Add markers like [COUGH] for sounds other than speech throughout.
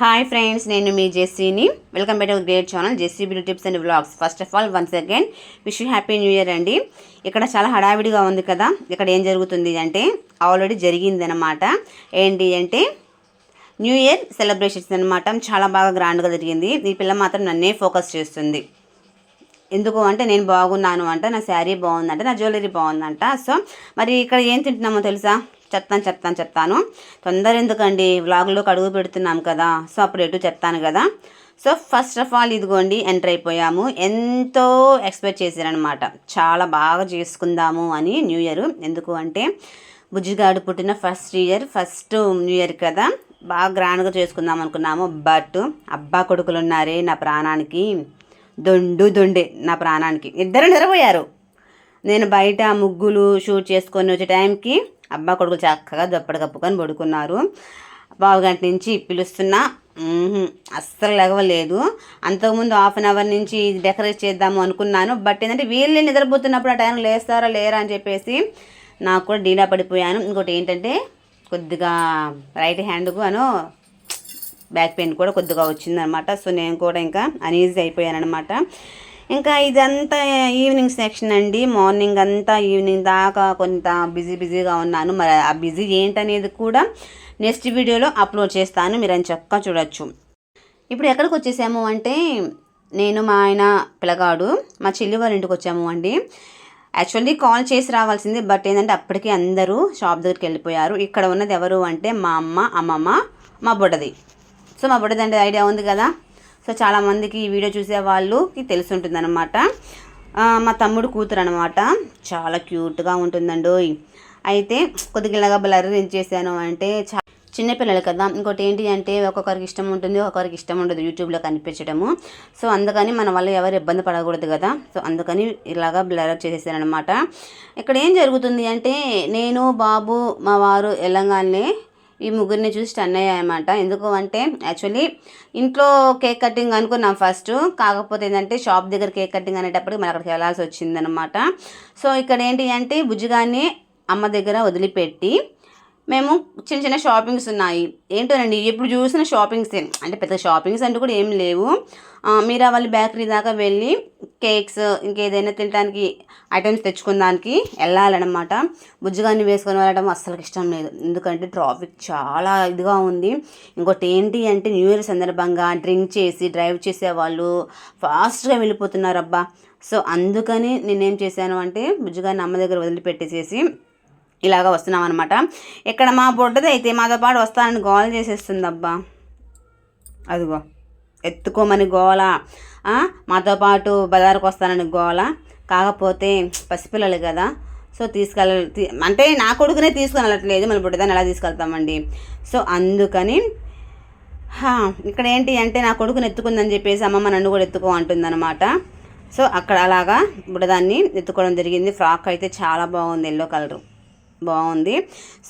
Hi friends నేను మీ జెస్సీని. Welcome back to great channel Jessie beauty tips and vlogs first of all once again wish you happy new year అండి. ఇక్కడ చాలా హడావిడిగా ఉంది కదా. ఇక్కడ ఏం జరుగుతుంది అంటే ఆల్రెడీ జరిగిందనమాట ఏంటి అంటే న్యూ ఇయర్ సెలబ్రేషన్స్ అనమాట చాలా బాగా గ్రాండ్గా జరిగింది. ఈ పిల్ల మాత్రం నన్నే ఫోకస్ చేస్తుంది. ఎందుకు అంటే నేను బాగున్నాను అంట నా శారీ బాగుందంట నా జ్యువెలరీ బాగుందంట. సో మరి ఇక్కడ ఏం తింటున్నామో తెలుసా? చెప్తాను చెప్తాను చెప్తాను. తొందర ఎందుకండి? వ్లాగ్లో అడుగు పెడుతున్నాం కదా. సో అప్పుడు ఎటు చెప్తాను కదా. సో ఫస్ట్ ఆఫ్ ఆల్ ఇదిగోండి ఎంటర్ అయిపోయాము. ఎంతో ఎక్స్పెక్ట్ చేశారనమాట చాలా బాగా చేసుకుందాము అని న్యూ ఇయర్ ఎందుకు అంటే బుజ్జిగాడు పుట్టిన first year first new year కదా. బాగా గ్రాండ్గా చేసుకుందాం అనుకున్నాము. బట్ అబ్బా కొడుకులు ఉన్నారే నా ప్రాణానికి. దొండు దొండే నా ప్రాణానికి. ఇద్దరు నిద్రపోయారు నేను బయట ముగ్గులు షూట్ చేసుకొని వచ్చే టైంకి అబ్బా కొడుకులు చక్కగా దప్పటి కప్పుకొని పడుకున్నారు. పావు గంట నుంచి పిలుస్తున్నా అస్సలు లెగవలేదు అంతకుముందు హాఫ్ అన్ అవర్ నుంచి ఇది డెకరేట్ చేద్దాము అనుకున్నాను. బట్ ఏంటంటే వీళ్ళు నిద్రపోతున్నప్పుడు ఆ టైం లేస్తారా లేరా అని చెప్పేసి నాకు కూడా డీలా పడిపోయాను. ఇంకోటి ఏంటంటే కొద్దిగా రైట్ హ్యాండ్కు అను బ్యాక్ పెయిన్ కూడా కొద్దిగా వచ్చిందనమాట. సో నేను కూడా ఇంకా అనీజీ అయిపోయాను అనమాట ఇంకా ఇదంతా ఈవినింగ్ సెక్షన్ అండి. మార్నింగ్ అంతా ఈవినింగ్ దాకా కొంత బిజీ బిజీగా ఉన్నాను. మరి ఆ బిజీ ఏంటనేది కూడా నెక్స్ట్ వీడియోలో అప్లోడ్ చేస్తాను. మీరు అని చక్కగా చూడొచ్చు. ఇప్పుడు ఎక్కడికి వచ్చేసాము అంటే నేను మా ఆయన పిల్లగాడు మా చెల్లి వాళ్ళ ఇంటికి వచ్చాము అండి. యాక్చువల్లీ కాల్ చేసి రావాల్సింది బట్ ఏంటంటే అప్పటికే అందరూ షాప్ దగ్గరికి వెళ్ళిపోయారు. ఇక్కడ ఉన్నది ఎవరు అంటే మా అమ్మ అమ్మమ్మ మా బుడ్డది. సో మా బుడ్డది అంటే ఐడియా ఉంది కదా? సో చాలామందికి ఈ వీడియో చూసే వాళ్ళకి తెలిసి ఉంటుందన్నమాట మా తమ్ముడు కూతురు అనమాట చాలా క్యూట్గా ఉంటుందండి అయితే కొద్దిగా ఇలాగా బ్లర్ చేశాను అంటే చా చిన్నపిల్లలు కదా. ఇంకోటి ఏంటి అంటే ఒక్కొక్కరికి ఇష్టం ఉంటుంది ఒక్కొక్కరికి ఇష్టం ఉండదు యూట్యూబ్లో కనిపించడము. సో అందుకని మన వల్ల ఎవరు ఇబ్బంది పడకూడదు కదా. సో అందుకని ఇలాగా బ్లర్ చేసేసాను అనమాట ఇక్కడ ఏం జరుగుతుంది అంటే నేను బాబు మా వారు వెళ్ళంగానే ఈ ముగ్గురిని చూసి టన్ అయ్యాయన్నమాట. ఎందుకు అంటే యాక్చువల్లీ ఇంట్లో కేక్ కటింగ్ అనుకున్నాం ఫస్ట్ కాకపోతే ఏంటంటే షాప్ దగ్గర కేక్ కటింగ్ అనేటప్పటికి మనం అక్కడికి వెళ్ళాల్సి వచ్చిందనమాట సో ఇక్కడ ఏంటి అంటే బుజ్జిగాన్ని అమ్మ దగ్గర వదిలిపెట్టి మేము చిన్న చిన్న షాపింగ్స్ ఉన్నాయి. ఏంటోనండి ఎప్పుడు చూసిన షాపింగ్స్ అంటే పెద్ద షాపింగ్స్ అంటూ కూడా ఏం లేవు. ఆ, వాళ్ళ బేకరీ దాకా వెళ్ళి కేక్స్ ఇంకేదైనా తినడానికి ఐటమ్స్ తెచ్చుకోవడానికి వెళ్ళాలన్నమాట. బుజ్జిగాన్ని వేసుకొని వెళ్ళడం అస్సలు ఇష్టం లేదు. ఎందుకంటే ట్రాఫిక్ చాలా ఇదిగా ఉంది. ఇంకోటి ఏంటి అంటే న్యూ ఇయర్ సందర్భంగా డ్రింక్ చేసి డ్రైవ్ చేసే వాళ్ళు ఫాస్ట్గా వెళ్ళిపోతున్నారు అబ్బా. సో అందుకని నేనేం చేశాను అంటే బుజ్జిగాన్ని అమ్మ దగ్గర వదిలిపెట్టేసేసి ఇలాగ వస్తున్నాం అనమాట ఇక్కడ మా బొడ్డది అయితే మాతో పాటు వస్తానని గోల చేసేస్తుంది అబ్బా అదిగో ఎత్తుకోమని గోల. మాతో పాటు బజార్కు వస్తానని గోల. కాకపోతే పసిపిల్లలు కదా. సో తీసుకెళ్ళ అంటే నా కొడుకునే తీసుకుని వెళ్ళట్లేదు మన బుడ్డదాన్ని ఎలా తీసుకెళ్తామండి? సో అందుకని హా, ఇక్కడ ఏంటి అంటే నా కొడుకుని ఎత్తుకుందని చెప్పేసి అమ్మమ్మ నన్ను కూడా ఎత్తుకో అంటుందన్నమాట. సో అక్కడ అలాగా బుడదాన్ని ఎత్తుకోవడం జరిగింది. ఫ్రాక్ అయితే చాలా బాగుంది ఎల్లో కలరు. బాగుంది.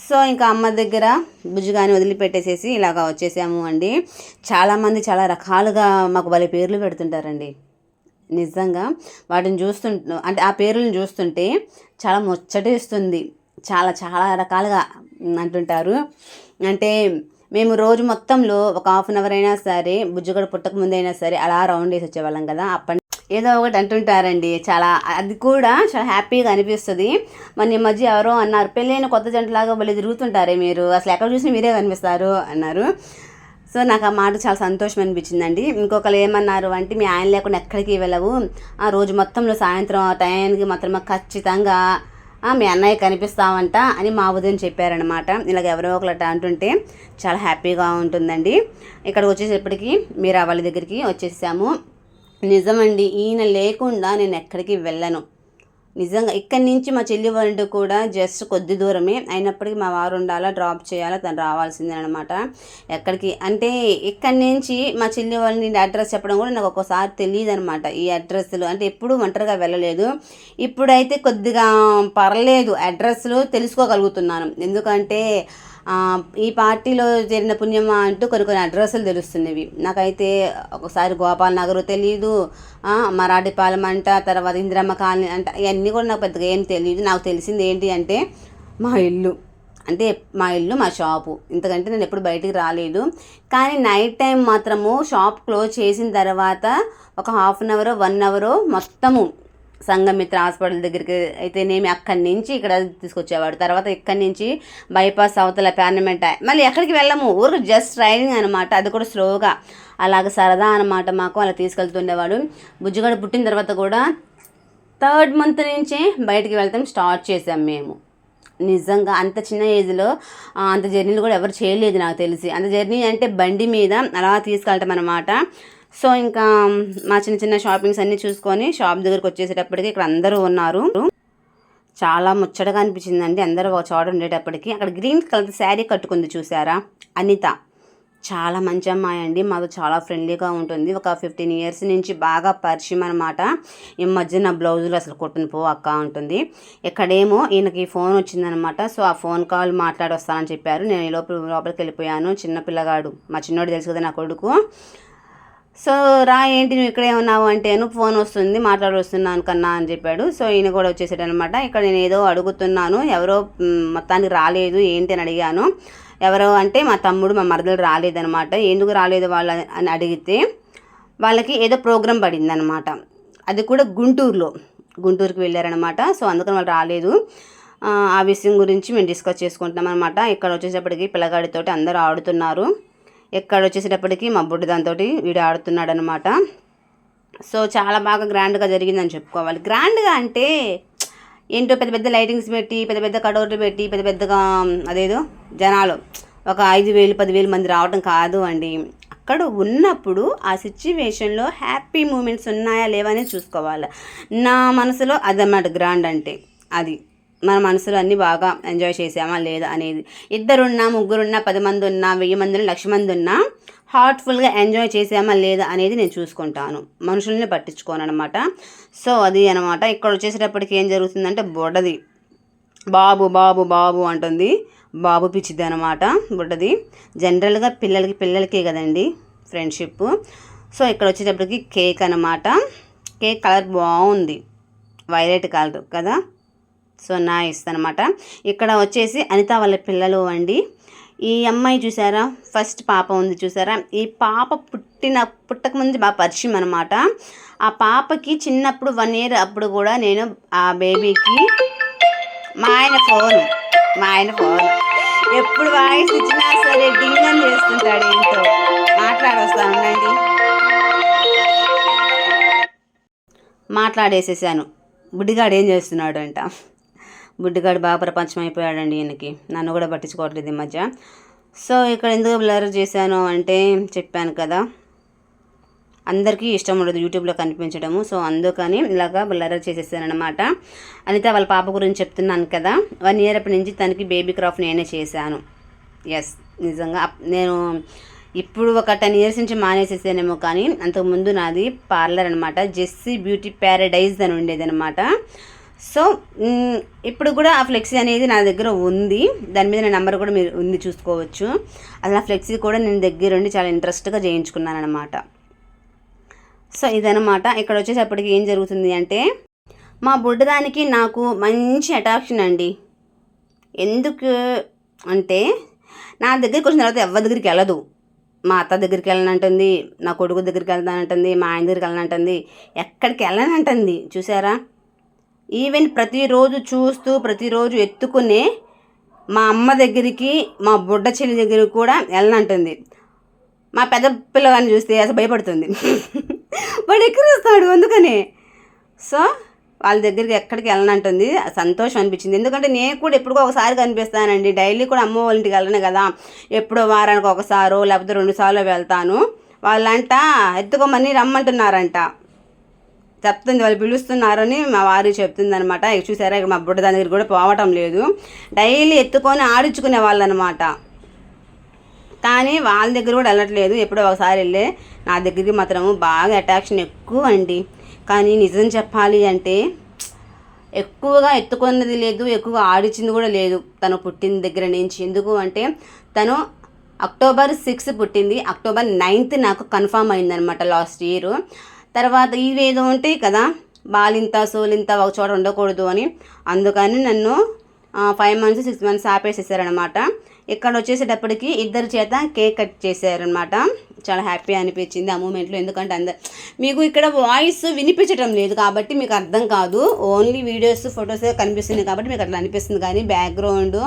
సో ఇంకా అమ్మ దగ్గర బుజ్జుగాని వదిలిపెట్టేసేసి ఇలాగా వచ్చేసాము అండి. చాలామంది చాలా రకాలుగా మాకు భలే పేర్లు పెడుతుంటారండి. నిజంగా వాటిని చూస్తుంటే అంటే ఆ పేర్లను చూస్తుంటే చాలా ముచ్చటేస్తుంది. చాలా చాలా రకాలుగా అంటుంటారు. అంటే మేము రోజు మొత్తంలో ఒక హాఫ్ అన్ అవర్ అయినా సరే బుజ్జుగడ పుట్టక ముందైనా సరే అలా రౌండ్ వేసి వచ్చేవాళ్ళం కదా. అప్పటి ఏదో ఒకటి అంటుంటారండి. చాలా అది కూడా చాలా హ్యాపీగా అనిపిస్తుంది. మన ఈ మధ్య ఎవరో అన్నారు పెళ్ళైన కొత్త జంటలాగా వాళ్ళు తిరుగుతుంటారే మీరు. అసలు ఎక్కడ చూసినా మీరే కనిపిస్తారు అన్నారు. సో నాకు ఆ మాట చాలా సంతోషం అనిపించిందండి. ఇంకొకరు ఏమన్నారు అంటే మీ ఆయన లేకుండా ఎక్కడికి వెళ్ళవు. ఆ రోజు మొత్తంలో సాయంత్రం ఆ టైంకి మాత్రం ఖచ్చితంగా మీ అన్నయ్య కనిపిస్తావంట అని మా ఉదయం చెప్పారనమాట ఇలాగ ఎవరో ఒకరు అంటుంటే చాలా హ్యాపీగా ఉంటుందండి. ఇక్కడికి వచ్చేసేపటికి మీరు వాళ్ళ దగ్గరికి వచ్చేసాము. నిజమండి ఈయన లేకుండా నేను ఎక్కడికి వెళ్ళను. నిజంగా ఇక్కడి నుంచి మా చెల్లి వాళ్ళ కూడా జస్ట్ కొద్ది దూరమే. అయినప్పటికీ మా వారు ఉండాలా డ్రాప్ చేయాలా తను రావాల్సిందే అనమాట ఎక్కడికి? అంటే ఇక్కడి నుంచి మా చెల్లి వాళ్ళని అడ్రస్ చెప్పడం కూడా నాకు ఒక్కోసారి తెలియదు అనమాట ఈ అడ్రస్లు అంటే ఎప్పుడూ ఒంటరిగా వెళ్ళలేదు. ఇప్పుడైతే కొద్దిగా పర్లేదు అడ్రస్లు తెలుసుకోగలుగుతున్నాను. ఎందుకంటే ఈ పార్టీలో చేరిన పుణ్యమా అంటూ కొన్ని కొన్ని అడ్రస్లు తెలుస్తున్నవి. నాకైతే ఒకసారి గోపాల్ నగర్ తెలియదు మరాఠీపాలెం అంట తర్వాత ఇందిరమ్మ కాలనీ అంట ఇవన్నీ కూడా నాకు పెద్దగా ఏం తెలియదు నాకు తెలిసింది ఏంటి అంటే మా ఇల్లు. అంటే మా ఇల్లు మా షాపు. ఇంతకంటే నేను ఎప్పుడు బయటికి రాలేదు. కానీ నైట్ టైం మాత్రము షాప్ క్లోజ్ చేసిన తర్వాత ఒక half an hour one hour మొత్తము సంగమిత్ర హాస్పిటల్ దగ్గరికి అయితేనేమి అక్కడి నుంచి ఇక్కడ తీసుకొచ్చేవాడు. తర్వాత ఇక్కడి నుంచి బైపాస్ అవతల పార్నమెంట్ మళ్ళీ ఎక్కడికి వెళ్ళము. ఊరు జస్ట్ రైడింగ్ అనమాట అది కూడా స్లోగా. అలాగ సరదా అనమాట మాకు. అలా తీసుకెళ్తుండేవాడు. బుజ్జిగడ పుట్టిన తర్వాత కూడా థర్డ్ మంత్ నుంచే బయటికి వెళ్తాం స్టార్ట్ చేసాం మేము. నిజంగా అంత చిన్న ఏజ్లో అంత జర్నీలు కూడా ఎవరు చేయలేదు నాకు తెలిసి. అంత జర్నీ అంటే బండి మీద అలా తీసుకెళ్ళటం అనమాట సో ఇంకా మా చిన్న చిన్న షాపింగ్స్ అన్నీ చూసుకొని షాప్ దగ్గరికి వచ్చేసేటప్పటికి ఇక్కడ అందరూ ఉన్నారు. చాలా ముచ్చటగా అనిపించిందండి. అందరూ ఒక చోట ఉండేటప్పటికి. అక్కడ గ్రీన్ కలర్ శారీ కట్టుకుంది చూసారా? అనిత. చాలా మంచి అమ్మాయి అండి మాతో చాలా ఫ్రెండ్లీగా ఉంటుంది. ఒక ఫిఫ్టీన్ ఇయర్స్ నుంచి బాగా పరిచయం అనమాట ఈ మధ్య నా బ్లౌజులు అసలు కొట్టుని పో అక్క ఉంటుంది ఇక్కడేమో ఈయనకి ఫోన్ వచ్చిందనమాట సో ఆ ఫోన్ కాల్ మాట్లాడి వస్తానని చెప్పారు. నేను ఈ లోపల లోపలికి వెళ్ళిపోయాను. చిన్న పిల్లగాడు. మా చిన్నోడు తెలుసు కదా నా కొడుకు. సో రా ఏంటి నువ్వు ఇక్కడే ఉన్నావు అంటే ఫోన్ వస్తుంది మాట్లాడి వస్తున్నాను కన్నా అని చెప్పాడు. సో ఈయన కూడా వచ్చేసాడు అనమాట ఇక్కడ నేను ఏదో అడుగుతున్నాను ఎవరో మొత్తానికి రాలేదు ఏంటి అని అడిగాను. ఎవరో అంటే మా తమ్ముడు మా మరదలు రాలేదనమాట. ఎందుకు రాలేదు వాళ్ళు అని అడిగితే వాళ్ళకి ఏదో ప్రోగ్రాం పడిందనమాట. అది కూడా గుంటూరులో గుంటూరుకి వెళ్ళారనమాట. సో అందుకని వాళ్ళు రాలేదు. ఆ, ఆ విషయం గురించి మేము డిస్కస్ చేసుకుంటున్నాం అనమాట ఇక్కడ వచ్చేటప్పటికి పిల్లగాడితోటి అందరూ ఆడుతున్నారు. ఎక్కడ వచ్చేసేటప్పటికి మా బుడ్డి దాంతో వీడు ఆడుతున్నాడు అనమాట సో చాలా బాగా గ్రాండ్గా జరిగిందని చెప్పుకోవాలి. గ్రాండ్గా అంటే ఏంటో పెద్ద పెద్ద లైటింగ్స్ పెట్టి పెద్ద పెద్ద కడోర్లు పెట్టి పెద్ద పెద్దగా అదేదో జనాలు ఒక ఐదు వేలు పదివేలు మంది రావడం కాదు అండి. అక్కడ ఉన్నప్పుడు ఆ సిచ్యువేషన్లో హ్యాపీ మూమెంట్స్ ఉన్నాయా లేవా అనేది చూసుకోవాలి. నా మనసులో అదన్నమాట గ్రాండ్ అంటే అది. మన మనసులో అన్నీ బాగా ఎంజాయ్ చేసామా లేదా అనేది. ఇద్దరున్నా ముగ్గురున్నా పది మంది ఉన్నా వెయ్యి మంది ఉన్నా లక్ష మంది ఉన్నా హార్ట్ఫుల్గా ఎంజాయ్ చేసామా లేదా అనేది నేను చూసుకుంటాను. మనుషుల్ని పట్టించుకోను అనమాట సో అది అనమాట ఇక్కడ వచ్చేసేటప్పటికి ఏం జరుగుతుందంటే బొడది బాబు బాబు బాబు అంటుంది. బాబు పిచ్చిది అనమాట బుడ్డది. జనరల్గా పిల్లలకి పిల్లలకే కదండి ఫ్రెండ్షిప్. సో ఇక్కడ వచ్చేటప్పటికి కేక్ అనమాట కేక్ కలర్ బాగుంది. వైలెట్ కలర్ కదా. సో నైస్ అనమాట ఇక్కడ వచ్చేసి అనిత వాళ్ళ పిల్లలు అండి. ఈ అమ్మాయి చూసారా? ఫస్ట్ పాప ఉంది చూసారా? ఈ పాప పుట్టిన పుట్టక ముందు బాగా పరిచయం అనమాట ఆ పాపకి చిన్నప్పుడు వన్ ఇయర్ అప్పుడు కూడా నేను ఆ బేబీకి మా ఆయన ఫోన్ మా ఆయన ఫోన్. ఎప్పుడు వాయిస్ ఇచ్చినా సరే డింగన్ చేస్తుంటాడు ఏంటో. మాట్లాడొస్తాను ఉండండి మాట్లాడేసేసాను. బుడ్డిగాడు ఏం చేస్తున్నాడు అంట బుడ్డిగాడు బాగా ప్రపంచం అయిపోయాడండి ఈయనకి. నన్ను కూడా పట్టించుకోవట్లేదు ఈ మధ్య. సో ఇక్కడ ఎందుకు బ్లర్ చేశాను అంటే చెప్పాను కదా. అందరికీ ఇష్టం ఉండదు యూట్యూబ్లో కనిపించడము. సో అందుకని ఇలాగా బ్లర్ చేసేసానమాట అనిత వాళ్ళ పాప గురించి చెప్తున్నాను కదా. వన్ ఇయర్ అప్పటి నుంచి తనకి బేబీ క్రాఫ్ట్ నేనే చేశాను. ఎస్ నిజంగా. నేను ఇప్పుడు ఒక టెన్ ఇయర్స్ నుంచి మానేసేసానేమో కానీ అంతకుముందు నాది పార్లర్ అనమాట జెస్సీ బ్యూటీ ప్యారడైజ్ అని ఉండేది అనమాట సో ఇప్పుడు కూడా ఆ ఫ్లెక్సీ అనేది నా దగ్గర ఉంది. దాని మీద నా నెంబర్ కూడా మీరు ఉంది చూసుకోవచ్చు. అసలు ఆ ఫ్లెక్సీ కూడా నేను దగ్గరుండి చాలా ఇంట్రెస్ట్గా చేయించుకున్నాను అనమాట సో ఇదనమాట ఇక్కడ వచ్చేటప్పటికి ఏం జరుగుతుంది అంటే మా బుడ్డదానికి నాకు మంచి అట్రాక్షన్ అండి. ఎందుకు అంటే నా దగ్గరికి వచ్చిన తర్వాత ఎవరి దగ్గరికి వెళ్ళదు. మా అత్త దగ్గరికి వెళ్ళనంటుంది నా కొడుకు దగ్గరికి వెళ్తానంటుంది మా ఆయన దగ్గరికి వెళ్ళనంటుంది ఎక్కడికి వెళ్ళనంటుంది చూసారా? ఈవెన్ ప్రతిరోజు చూస్తూ ప్రతిరోజు ఎత్తుకునే మా అమ్మ దగ్గరికి మా బుడ్డ చెల్లి దగ్గరికి కూడా వెళ్ళనంటుంది. మా పెద్ద పిల్లగాని చూస్తే అసలు భయపడుతుంది. [LAUGHS] వాడు ఎక్కిరిస్తాడు అందుకనే. సో వాళ్ళ దగ్గరికి ఎక్కడికి వెళ్ళనంటుంది. సంతోషం అనిపించింది. ఎందుకంటే నేను కూడా ఎప్పుడో ఒకసారి కనిపిస్తానండి. డైలీ కూడా అమ్మ వాళ్ళ ఇంటికి వెళ్ళను కదా. ఎప్పుడో వారానికి ఒకసారో లేకపోతే రెండు సార్లు వెళ్తాను. వాళ్ళంట ఎత్తుకోమని రమ్మంటున్నారంట. చెప్తుంది వాళ్ళు పిలుస్తున్నారని మా వారు చెప్తుంది అనమాట చూసారా ఇక్కడ మా బుడ్డ దాని దగ్గర కూడా పోవటం లేదు. డైలీ ఎత్తుకొని ఆడించుకునే వాళ్ళు అనమాట కానీ వాళ్ళ దగ్గర కూడా వెళ్ళట్లేదు. ఎప్పుడో ఒకసారి వెళ్ళే నా దగ్గరికి మాత్రము బాగా అట్రాక్షన్ ఎక్కువ అండి. కానీ నిజం చెప్పాలి అంటే ఎక్కువగా ఎత్తుకున్నది లేదు ఎక్కువగా ఆడిచింది కూడా లేదు తను పుట్టిన దగ్గర నుంచి. ఎందుకు అంటే తను అక్టోబర్ సిక్స్ పుట్టింది. అక్టోబర్ నైన్త్ నాకు కన్ఫామ్ అయిందనమాట లాస్ట్ ఇయర్. తర్వాత ఇవేదో ఉంటాయి కదా బాలింత సోలింత ఒక చోట ఉండకూడదు అని. అందుకని నన్ను ఫైవ్ మంత్స్ సిక్స్ మంత్స్ ఆపేసేసారనమాట ఇక్కడ వచ్చేసేటప్పటికి ఇద్దరి చేత కేక్ కట్ చేశారనమాట చాలా హ్యాపీ అనిపించింది ఆ మూమెంట్లో ఎందుకంటే అందరు మీకు ఇక్కడ వాయిస్ వినిపించడం లేదు కాబట్టి మీకు అర్థం కాదు. ఓన్లీ వీడియోస్ ఫొటోస్ కనిపిస్తున్నాయి కాబట్టి మీకు అట్లా అనిపిస్తుంది. కానీ బ్యాక్గ్రౌండ్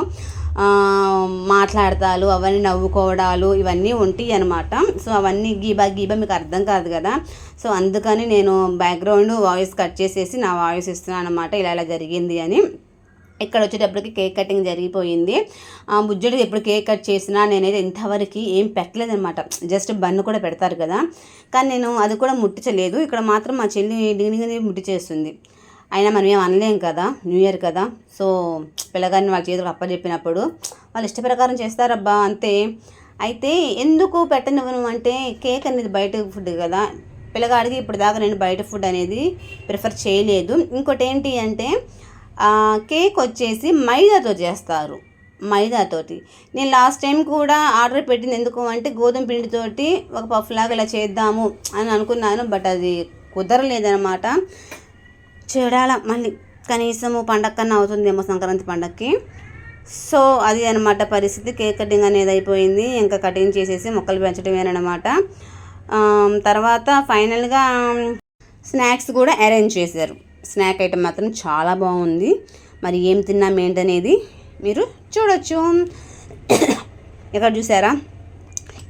మాట్లాడతాలు అవన్నీ నవ్వుకోవడాలు ఇవన్నీ ఉంటాయి అనమాట సో అవన్నీ గీబా గీబా మీకు అర్థం కాదు కదా. సో అందుకని నేను బ్యాక్గ్రౌండ్ వాయిస్ కట్ చేసేసి నా వాయిస్ ఇస్తున్నాను అనమాట ఇలా ఇలా జరిగింది అని. ఇక్కడ వచ్చేటప్పటికి కేక్ కటింగ్ జరిగిపోయింది. ఆ బుజ్జుడికి ఎప్పుడు కేక్ కట్ చేసినా నేనైతే ఇంతవరకు ఏం పెట్టలేదనమాట జస్ట్ బన్ను కూడా పెడతారు కదా. కానీ నేను అది కూడా ముట్టించలేదు. ఇక్కడ మాత్రం మా చెల్లి డిగ్నిగా ముట్టి చేస్తుంది అయినా మనం ఏం అనలేం కదా న్యూ ఇయర్ కదా. సో పిల్లగారిని వాళ్ళ చేతులకు అప్పచెప్పినప్పుడు వాళ్ళు ఇష్ట ప్రకారం చేస్తారబ్బా అంతే. అయితే ఎందుకు పెట్టనివ్వను అంటే కేక్ అనేది బయట ఫుడ్ కదా. పిల్లగాడికి ఇప్పుడు దాకా నేను బయట ఫుడ్ అనేది ప్రిఫర్ చేయలేదు. ఇంకోటి ఏంటి అంటే కేక్ వచ్చేసి మైదాతో చేస్తారు. మైదాతోటి. నేను లాస్ట్ టైం కూడా ఆర్డర్ పెట్టింది ఎందుకు అంటే గోధుమ పిండితోటి ఒక పఫ్ లాగా ఇలా చేద్దాము అని అనుకున్నాను బట్ అది కుదరలేదనమాట చూడాల మళ్ళీ కనీసము పండగ కన్నా అవుతుందేమో సంక్రాంతి పండగకి సో అది అనమాట పరిస్థితి. కేక్ కటింగ్ అనేది అయిపోయింది. ఇంకా కటింగ్ చేసేసి మొక్కలు పెంచడమేనమాట తర్వాత ఫైనల్గా స్నాక్స్ కూడా అరేంజ్ చేశారు. స్నాక్ ఐటెం మాత్రం చాలా బాగుంది. మరి ఏం తిన్నాం ఏంటనేది మీరు చూడొచ్చు. [COUGHS] ఇక్కడ చూసారా?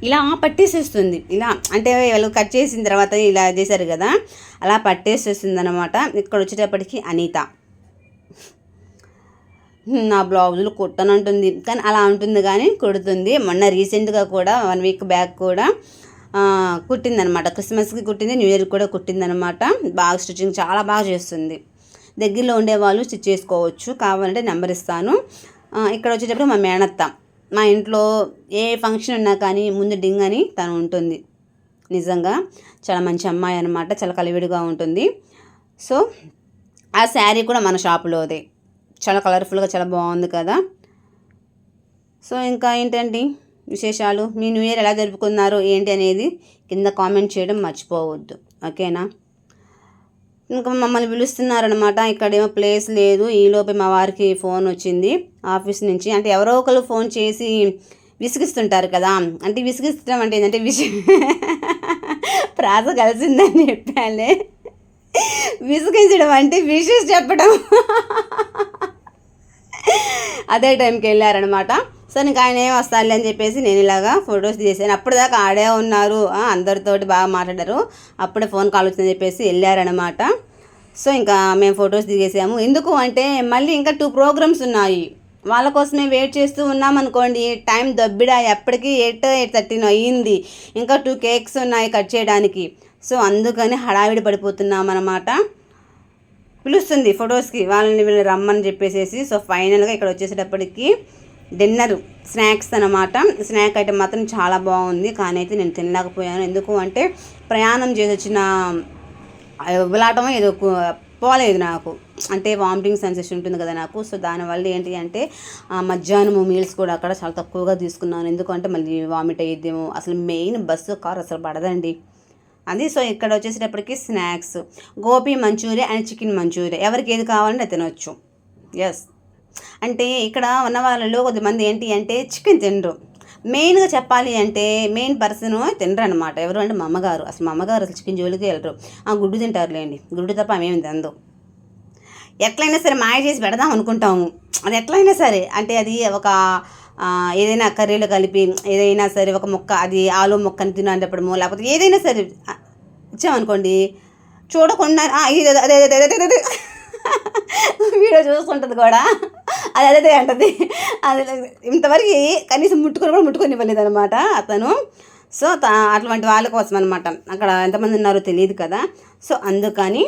ఇలా పట్టేసేస్తుంది. ఇలా అంటే వాళ్ళు కట్ చేసిన తర్వాత ఇలా చేశారు కదా అలా పట్టేసేస్తుంది అనమాట ఇక్కడ వచ్చేటప్పటికి అనిత. నా బ్లౌజులు కుట్టనంటుంది. కానీ అలా ఉంటుంది కానీ కుడుతుంది. మొన్న రీసెంట్గా కూడా వన్ వీక్ బ్యాక్ కూడా కుట్టిందనమాట క్రిస్మస్కి కుట్టింది న్యూ ఇయర్కి కూడా కుట్టిందనమాట బాగా స్టిచ్చింగ్ చాలా బాగా చేస్తుంది. దగ్గరలో ఉండే వాళ్ళు స్టిచ్ చేసుకోవచ్చు. కావాలంటే నెంబర్ ఇస్తాను. ఇక్కడ వచ్చేటప్పుడు మా మేనత్త. మా ఇంట్లో ఏ ఫంక్షన్ ఉన్నా కానీ ముందు డింగ్ అని తను ఉంటుంది. నిజంగా చాలా మంచి అమ్మాయి అనమాట చాలా కలివిడిగా ఉంటుంది. సో ఆ శారీ కూడా మన షాపులోదే చాలా కలర్ఫుల్గా చాలా బాగుంది కదా. సో ఇంకా ఏంటండి విశేషాలు? మీ న్యూ ఇయర్ ఎలా జరుపుకున్నారు? ఏంటి అనేది కింద కామెంట్ చేయడం మర్చిపోవద్దు. ఓకేనా? ఇంకా మమ్మల్ని పిలుస్తున్నారనమాట ఇక్కడేమో ప్లేస్ లేదు. ఈలోపే మా వారికి ఫోన్ వచ్చింది ఆఫీస్ నుంచి. అంటే ఎవరో ఒకరు ఫోన్ చేసి విసిగిస్తుంటారు కదా. అంటే విసిగిస్తడం అంటే ఏంటంటే విసి [LAUGHS] ప్రాస కలిసిందని చెప్పాలే. విసిగించడం అంటే విషెస్ చెప్పడం. [LAUGHS] అదే టైంకి వెళ్ళారనమాట సో నీకు ఆయన ఏం వస్తానులే అని చెప్పేసి నేను ఇలాగా ఫొటోస్ తీసాను అప్పటిదాకా ఆడే ఉన్నారు. అందరితోటి బాగా మాట్లాడారు. అప్పుడే ఫోన్ కాల్ వచ్చిందని చెప్పేసి వెళ్ళారనమాట సో ఇంకా మేము ఫొటోస్ దిగేసాము ఎందుకు అంటే మళ్ళీ ఇంకా టూ ప్రోగ్రామ్స్ ఉన్నాయి. వాళ్ళ కోసమే వెయిట్ చేస్తూ ఉన్నామనుకోండి టైం దబ్బిడా. ఎప్పటికీ ఎయిట్ ఎయిట్ థర్టీన్ అయ్యింది. ఇంకా టూ కేక్స్ ఉన్నాయి కట్ చేయడానికి. సో అందుకని హడావిడి పడిపోతున్నాం అనమాట పిలుస్తుంది ఫొటోస్కి. వాళ్ళని వీళ్ళని రమ్మని చెప్పేసేసి. సో ఫైనల్గా ఇక్కడ వచ్చేసేటప్పటికి డిన్నర్ స్నాక్స్ అనమాట స్నాక్ ఐటమ్ మాత్రం చాలా బాగుంది. కానీ అయితే నేను తినలేకపోయాను. ఎందుకు అంటే ప్రయాణం చేసి వచ్చిన విలాటం ఏదో పోలేదు నాకు. అంటే వామిటింగ్ సెన్సేషన్ ఉంటుంది కదా నాకు. సో దానివల్ల ఏంటి అంటే మధ్యాహ్నము మీల్స్ కూడా అక్కడ చాలా తక్కువగా తీసుకున్నాను. ఎందుకంటే మళ్ళీ వామిట్ అయ్యేదేమో అసలు మెయిన్ బస్సు కారు అసలు పడదండి. అది సో ఇక్కడ వచ్చేసేటప్పటికి snacks. Gobi Manchurian and chicken Manchurian. ఎవరికి ఏది కావాలంటే తినొచ్చు. ఎస్ అంటే ఇక్కడ ఉన్న వాళ్ళలో కొద్దిమంది ఏంటి అంటే చికెన్ తినరు. మెయిన్గా చెప్పాలి అంటే మెయిన్ పర్సన్ తినరు అనమాట ఎవరు అంటే మా అమ్మగారు. అసలు మా అమ్మగారు అసలు చికెన్ జోలికి వెళ్ళరు. ఆ గుడ్డు తింటారులేండి. గుడ్డు తప్ప ఆమెమి తినదు. ఎట్లయినా సరే మాయ చేసి పెడదాం అనుకుంటాము. అది ఎట్లయినా సరే. అంటే అది ఒక ఏదైనా కర్రీలో కలిపి ఏదైనా సరే ఒక మొక్క అది ఆలు మొక్కని తినేటప్పుడు లేకపోతే ఏదైనా సరే ఇచ్చామనుకోండి చూడకుండా ఇది అదే అదే అదే అదే అదే వీడియో చూస్తుంటుంది కూడా. అది అదే అంటది. అది ఇంతవరకు కనీసం ముట్టుకొని కూడా ముట్టుకొని ఇవ్వలేదు అనమాట అతను. సో అటువంటి వాళ్ళ కోసం అనమాట అక్కడ ఎంతమంది ఉన్నారో తెలియదు కదా. సో అందుకని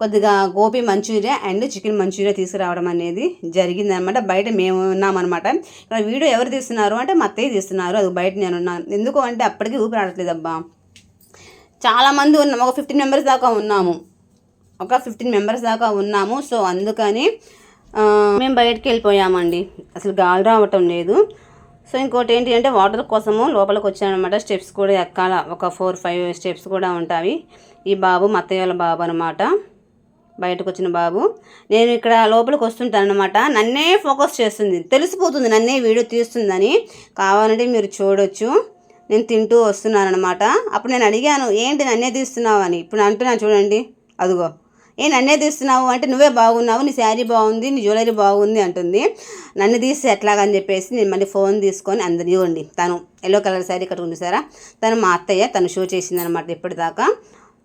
కొద్దిగా gobi Manchurian and chicken Manchurian తీసుకురావడం అనేది జరిగింది అనమాట బయట మేము ఉన్నామన్నమాట. ఇక్కడ వీడియో ఎవరు తీస్తున్నారు అంటే మా అత్తయ్య తీస్తున్నారు. అది బయట నేను ఉన్నాను ఎందుకు అంటే అప్పటికి ఊపిరి అబ్బా చాలామంది ఉన్నాము ఒక ఫిఫ్టీన్ మెంబర్స్ దాకా ఉన్నాము. ఒక ఫిఫ్టీన్ మెంబర్స్ దాకా ఉన్నాము. సో అందుకని మేము బయటికి వెళ్ళిపోయామండి. అసలు గాలి రావటం లేదు. సో ఇంకోటి ఏంటి అంటే వాటర్ కోసము లోపలికి వచ్చానమాట స్టెప్స్ కూడా ఎక్కాల. ఒక ఫోర్ ఫైవ్ స్టెప్స్ కూడా ఉంటాయి. ఈ బాబు మా అత్తయ్య వాళ్ళ బాబు అనమాట బయటకు వచ్చిన బాబు. నేను ఇక్కడ లోపలికి వస్తుంటాను అనమాట నన్నే ఫోకస్ చేస్తుంది. తెలిసిపోతుంది నన్నే వీడియో తీస్తుందని. కావాలంటే మీరు చూడొచ్చు. నేను తింటూ వస్తున్నాను అనమాట అప్పుడు నేను అడిగాను ఏంటి నన్నే తీస్తున్నావు అని. ఇప్పుడు అంటున్నాను చూడండి. అదిగో. ఏ నన్నే తీస్తున్నావు అంటే నువ్వే బాగున్నావు నీ శారీ బాగుంది నీ జ్యువెలరీ బాగుంది అంటుంది. నన్ను తీసి ఎట్లాగని చెప్పేసి నేను మళ్ళీ ఫోన్ తీసుకొని అందరు ఇవ్వండి తను ఎల్లో కలర్ శారీ కట్టుకుంది సారా తను మా అత్తయ్య తను షో చేసిందనమాట ఇప్పటిదాకా.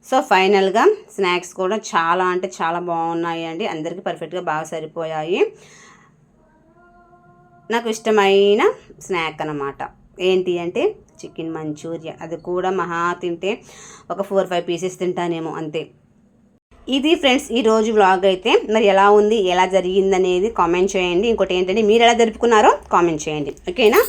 సో ఫైనల్గా స్నాక్స్ కూడా చాలా అంటే చాలా బాగున్నాయి అండి. అందరికీ పర్ఫెక్ట్గా బాగా సరిపోయాయి. నాకు ఇష్టమైన స్నాక్ అనమాట ఏంటి అంటే చికెన్ మంచూరియా. అది కూడా మహా తింటే ఒక ఫోర్ ఫైవ్ పీసెస్ తింటానేమో అంతే. ఇది ఫ్రెండ్స్ ఈ రోజు వ్లాగ్ అయితే మరి ఎలా ఉంది ఎలా జరిగింది అనేది కామెంట్ చేయండి. ఇంకోటి ఏంటంటే మీరు ఎలా జరుపుకున్నారో కామెంట్ చేయండి. ఓకేనా?